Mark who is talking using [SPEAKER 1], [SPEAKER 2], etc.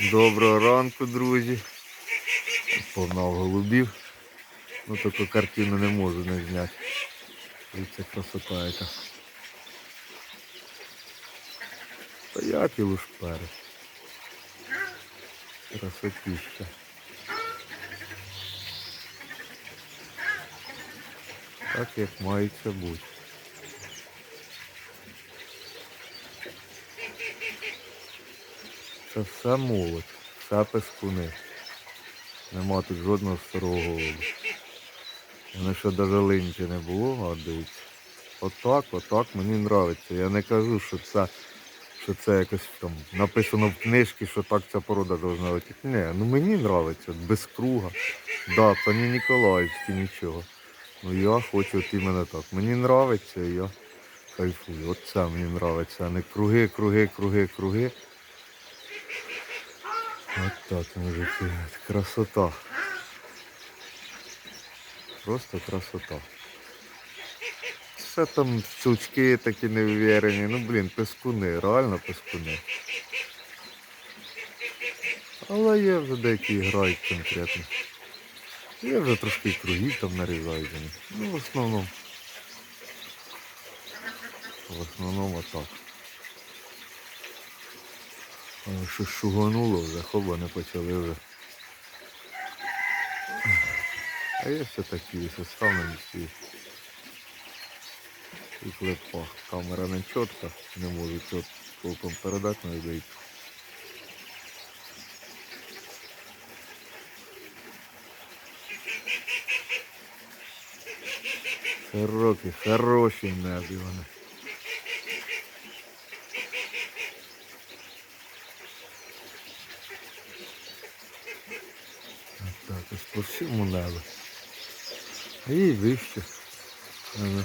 [SPEAKER 1] Доброго ранку, друзі. Погнав голубів. Ну таку картину не можу не зняти. Дивіться, красота яка. Стоять і лушпери. Красотища. Так як мається бути. Це все молодь, все пескуни. Нема тут жодного старого голоду. Вони ще навіть линьки не було, а дивіться. Отак, отак мені подобається. Я не кажу, що це, що це якось там написано в книжці, що так ця порода повинна летіти. Ні, ну мені подобається, без круга. Да, це не Ніколаївські нічого. Ну я хочу от іменно так. Мені подобається я кайфую. От це мені подобається, а не круги, круги, круги, круги. От так, мужики, красота. Просто красота. Все там сучки такі невірені. Ну блін, пескуни, реально пескуни. Але є вже деякі грають конкретно. Є вже трошки кругів там нарізають. Ну в основному. В основному отак. Що шугануло вже, хоба не почали вже. А є все такі составлені всі. І клепа. Камера не чітка, не можу толком передати на людей. Широкі, хороші небі вони. Так, по всьому небу. І вище. Ага.